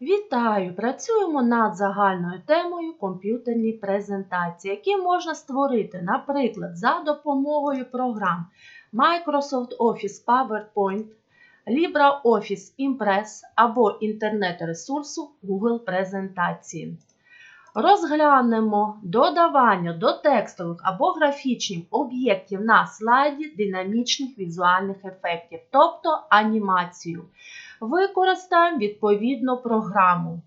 Вітаю! Працюємо над загальною темою комп'ютерні презентації, які можна створити, наприклад, за допомогою програм Microsoft Office PowerPoint, LibreOffice Impress або інтернет-ресурсу Google Презентації. Розглянемо додавання до текстових або графічних об'єктів на слайді динамічних візуальних ефектів, тобто анімацію. Використаємо відповідну програму.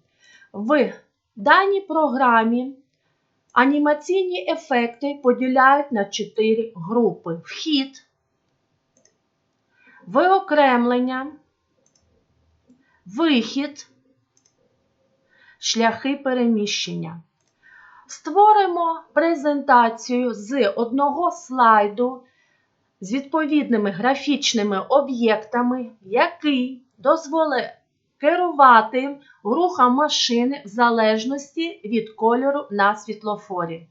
В даній програмі анімаційні ефекти поділяють на 4 групи: вхід, виокремлення, вихід, шляхи переміщення. Створимо презентацію з одного слайду з відповідними графічними об'єктами, який дозволить керувати рухом машини в залежності від кольору на світлофорі.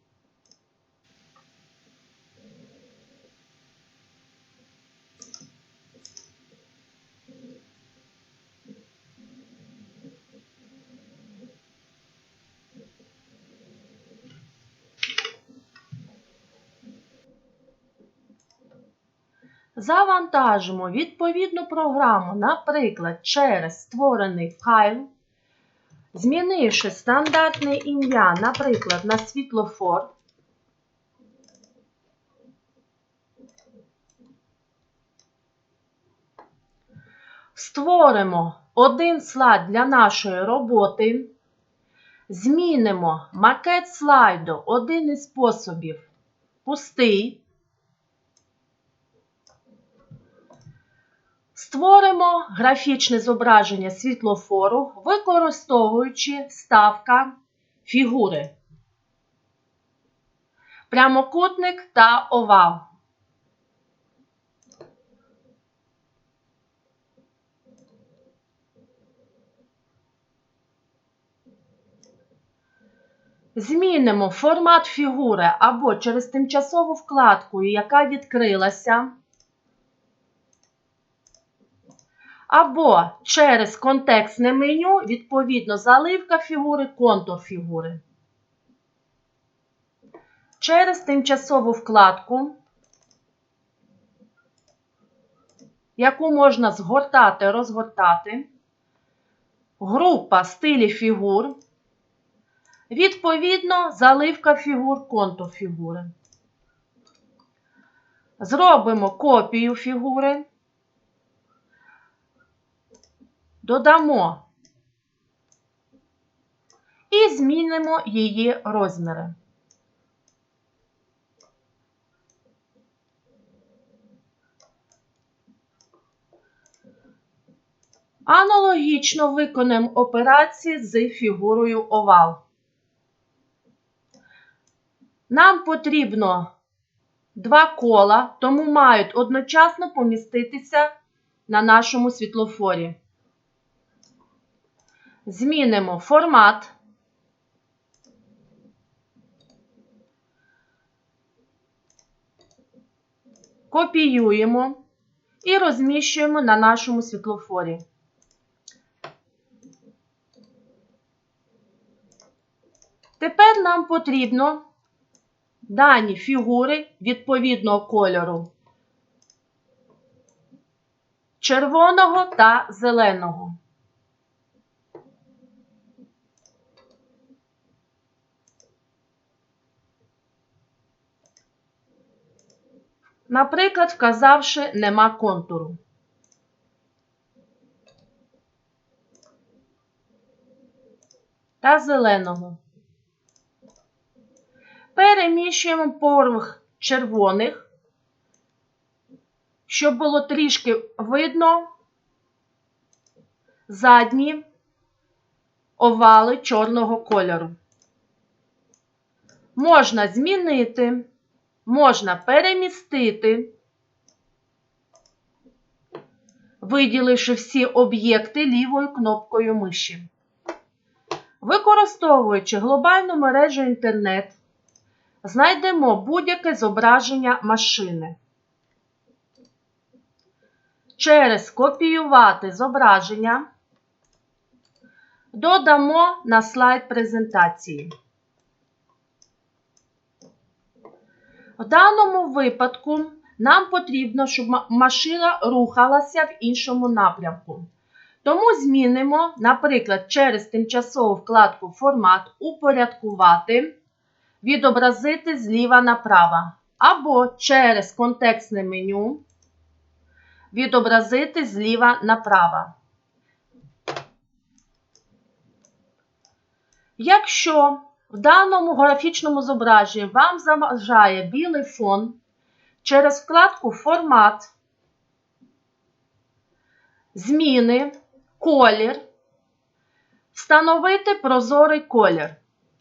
Завантажимо відповідну програму, наприклад, через створений файл, змінивши стандартне ім'я, наприклад, на світлофор. Створимо один слайд для нашої роботи. Змінимо макет слайду, один із способів пустий. Створимо графічне зображення світлофору, використовуючи ставка фігури, прямокутник та овал. Змінимо формат фігури або через тимчасову вкладку, яка відкрилася. Або через контекстне меню, відповідно, заливка фігури, контур фігури. Через тимчасову вкладку, яку можна згортати, розгортати, група стилі фігур, відповідно, заливка фігур, контур фігури. Зробимо копію фігури. Додамо і змінимо її розміри. Аналогічно виконаємо операції з фігурою овал. Нам потрібно два кола, тому мають одночасно поміститися на нашому світлофорі. Змінимо формат. Копіюємо і розміщуємо на нашому світлофорі. Тепер нам потрібно дані фігури відповідного кольору червоного та зеленого. Наприклад, вказавши нема контуру. Та зеленого. Переміщуємо поверх червоних, щоб було трішки видно задні овали чорного кольору. Можна змінити можна перемістити, виділивши всі об'єкти лівою кнопкою миші. Використовуючи глобальну мережу інтернет, знайдемо будь-яке зображення машини. Через копіювати зображення додамо на слайд презентації. В даному випадку нам потрібно, щоб машина рухалася в іншому напрямку. Тому змінимо, наприклад, через тимчасову вкладку Формат упорядкувати, відобразити зліва направо, або через контекстне меню відобразити зліва направо. Якщо в даному графічному зображенні вам заважає білий фон, через вкладку Формат, Зміни, колір, встановити прозорий колір.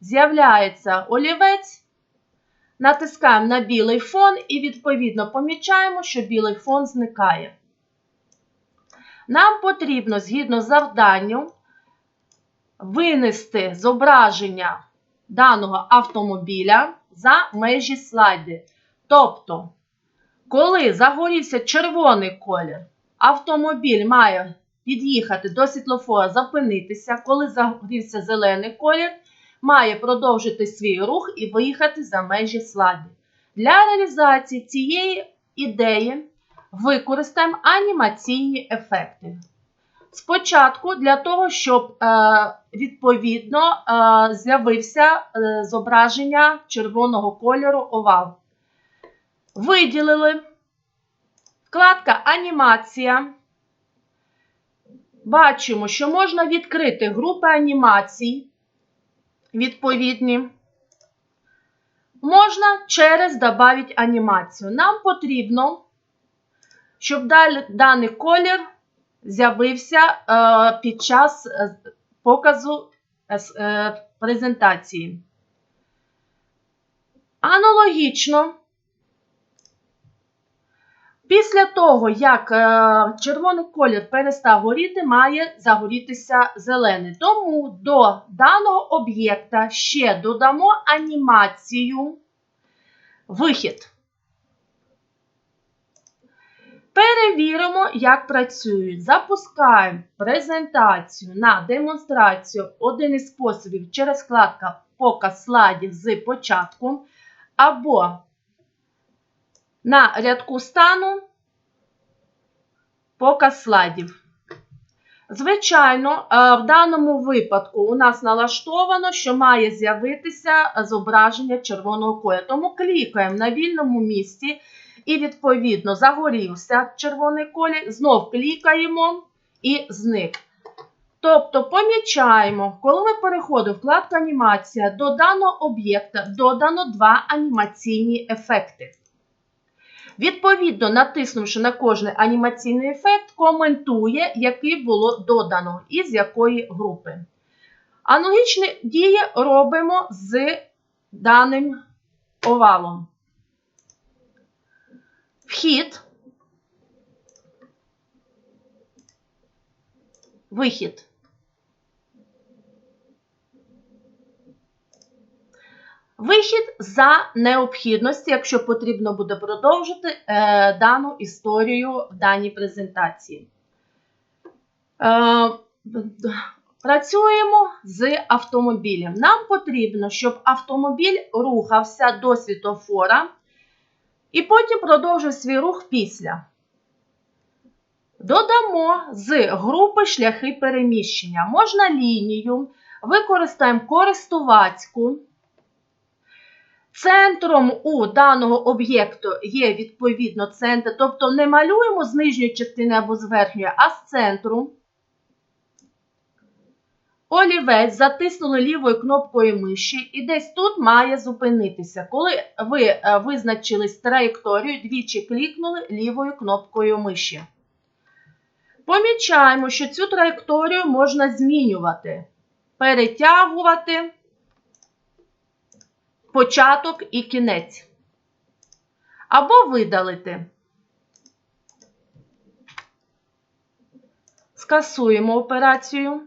З'являється олівець, натискаємо на білий фон і відповідно помічаємо, що білий фон зникає. Нам потрібно, згідно з завданням, винести зображення даного автомобіля за межі слайди. Тобто, коли загорівся червоний колір, автомобіль має під'їхати до світлофора, зупинитися. Коли загорівся зелений колір, має продовжити свій рух і виїхати за межі слайдів. Для реалізації цієї ідеї використаємо анімаційні ефекти. Спочатку для того, щоб е, відповідно е, з'явився е, зображення червоного кольору овал. Виділили вкладка Анімація. Бачимо, що можна відкрити групи анімацій відповідні. Можна через «Добавить анімацію. Нам потрібно, щоб даний колір з'явився е, під час е, показу е, презентації. Аналогічно, після того, як червоний колір перестав горіти, має загорітися зелений. Тому до даного об'єкта ще додамо анімацію вихід. Перевіримо, як працюють. Запускаємо презентацію на демонстрацію. Один із способів через вкладка Показ слайдів з початку, або на рядку стану показ слайдів. Звичайно, е, в даному випадку у нас налаштовано, що має з'явитися зображення червоного кольору. Тому клікаємо на вільному місці і, відповідно, загорівся червоний колір, знов клікаємо і зник. Тобто помічаємо, коли ми переходимо в вкладку анімація, до даного об'єкта додано два анімаційні ефекти. Відповідно, натиснувши на кожний анімаційний ефект, коментує, який було додано і з якої групи. Аналогічні дії робимо з даним овалом. Вхід, вихід. Вихід за необхідності, якщо потрібно буде продовжити е, дану історію в даній презентації. Е, працюємо з автомобілем. Нам потрібно, щоб автомобіль рухався до світофора і потім продовжив свій рух після. Додамо з групи шляхи переміщення. Можна лінію, використаємо користувацьку. Центром у даного об'єкту є відповідно центр, тобто не малюємо з нижньої частини або з верхньої, а з центру. Олівець затиснули лівою кнопкою миші і десь тут має зупинитися. Коли ви е, визначились траєкторію, двічі клікнули лівою кнопкою миші. Помічаємо, що цю траєкторію можна змінювати, перетягувати початок і кінець. Або видалити. Скасуємо операцію.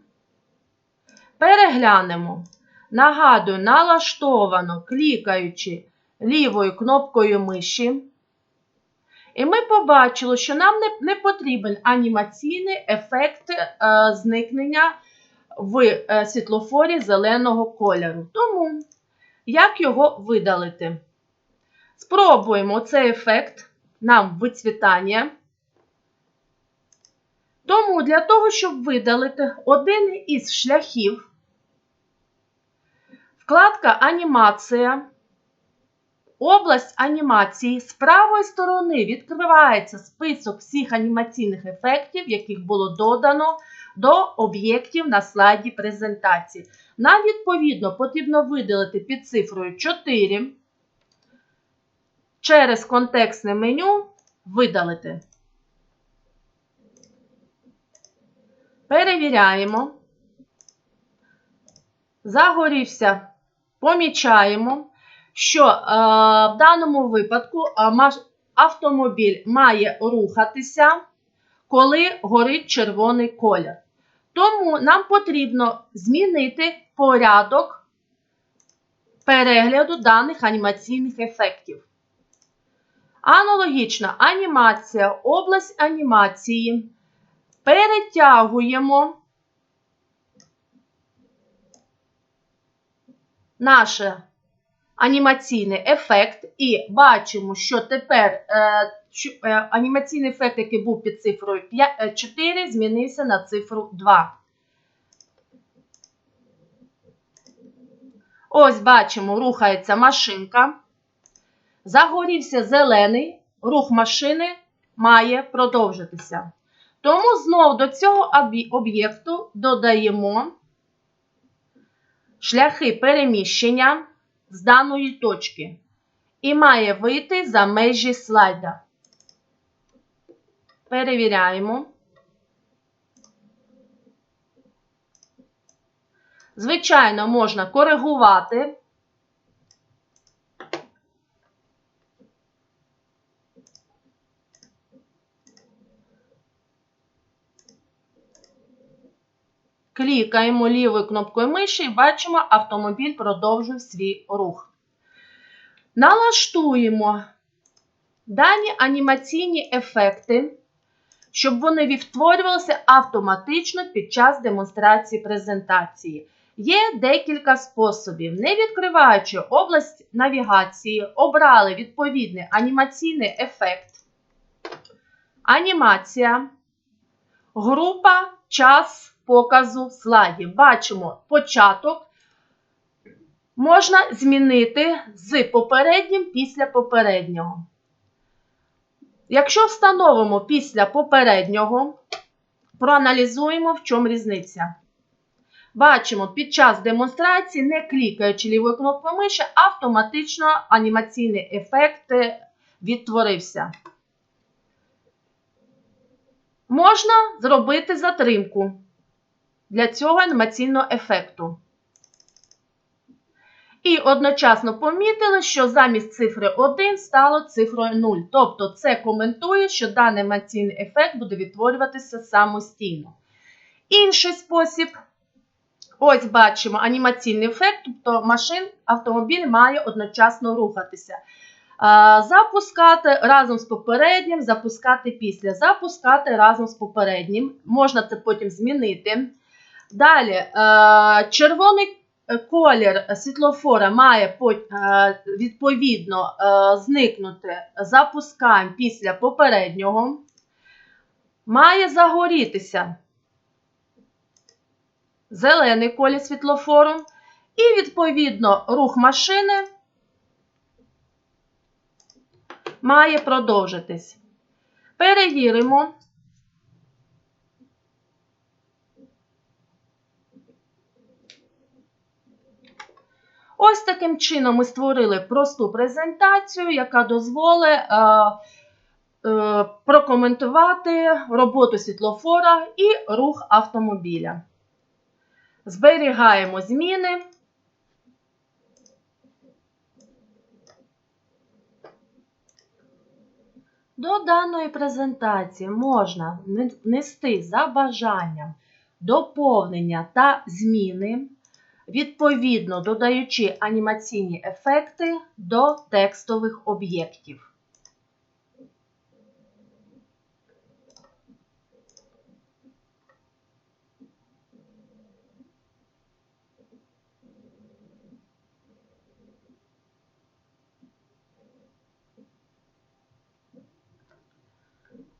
Переглянемо. Нагадую, налаштовано, клікаючи лівою кнопкою миші. І ми побачили, що нам не, потрібен анімаційний ефект е, зникнення в е, світлофорі зеленого кольору. Тому як його видалити? Спробуємо цей ефект нам вицвітання. Тому для того, щоб видалити один із шляхів, вкладка Анімація, область анімації з правої сторони відкривається список всіх анімаційних ефектів, яких було додано до об'єктів на слайді презентації. Нам, відповідно, потрібно видалити під цифрою 4 через контекстне меню видалити. Перевіряємо. Загорівся, помічаємо, що е, в даному випадку е, автомобіль має рухатися, коли горить червоний колір. Тому нам потрібно змінити порядок перегляду даних анімаційних ефектів. Аналогічна анімація, область анімації. Перетягуємо наш анімаційний ефект і бачимо, що тепер е, е, анімаційний ефект, який був під цифрою 4, е, змінився на цифру 2. Ось бачимо, рухається машинка. Загорівся зелений, рух машини має продовжитися. Тому знову до цього об'єкту додаємо шляхи переміщення з даної точки і має вийти за межі слайда. Перевіряємо. Звичайно, можна коригувати. Клікаємо лівою кнопкою миші і бачимо, автомобіль продовжив свій рух. Налаштуємо дані анімаційні ефекти, щоб вони відтворювалися автоматично під час демонстрації презентації. Є декілька способів. Не відкриваючи область навігації, обрали відповідний анімаційний ефект, анімація, група, час показу слайдів. Бачимо початок. Можна змінити з попереднім після попереднього. Якщо встановимо після попереднього, проаналізуємо, в чому різниця. Бачимо, під час демонстрації, не клікаючи лівою кнопкою миші, автоматично анімаційний ефект відтворився. Можна зробити затримку для цього анімаційного ефекту. І одночасно помітили, що замість цифри 1 стало цифрою 0. Тобто це коментує, що даний анімаційний ефект буде відтворюватися самостійно. Інший спосіб, ось бачимо анімаційний ефект, тобто машин, автомобіль має одночасно рухатися. Запускати разом з попереднім, запускати після. Запускати разом з попереднім. Можна це потім змінити. Далі, е, червоний колір світлофора має е, відповідно е, зникнути запускаємо після попереднього. Має загорітися зелений колір світлофору. І, відповідно, рух машини має продовжитись. Перевіримо. Ось таким чином ми створили просту презентацію, яка дозволить е, е, прокоментувати роботу світлофора і рух автомобіля. Зберігаємо зміни. До даної презентації можна внести за бажанням доповнення та зміни відповідно додаючи анімаційні ефекти до текстових об'єктів.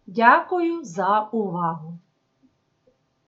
Дякую за увагу!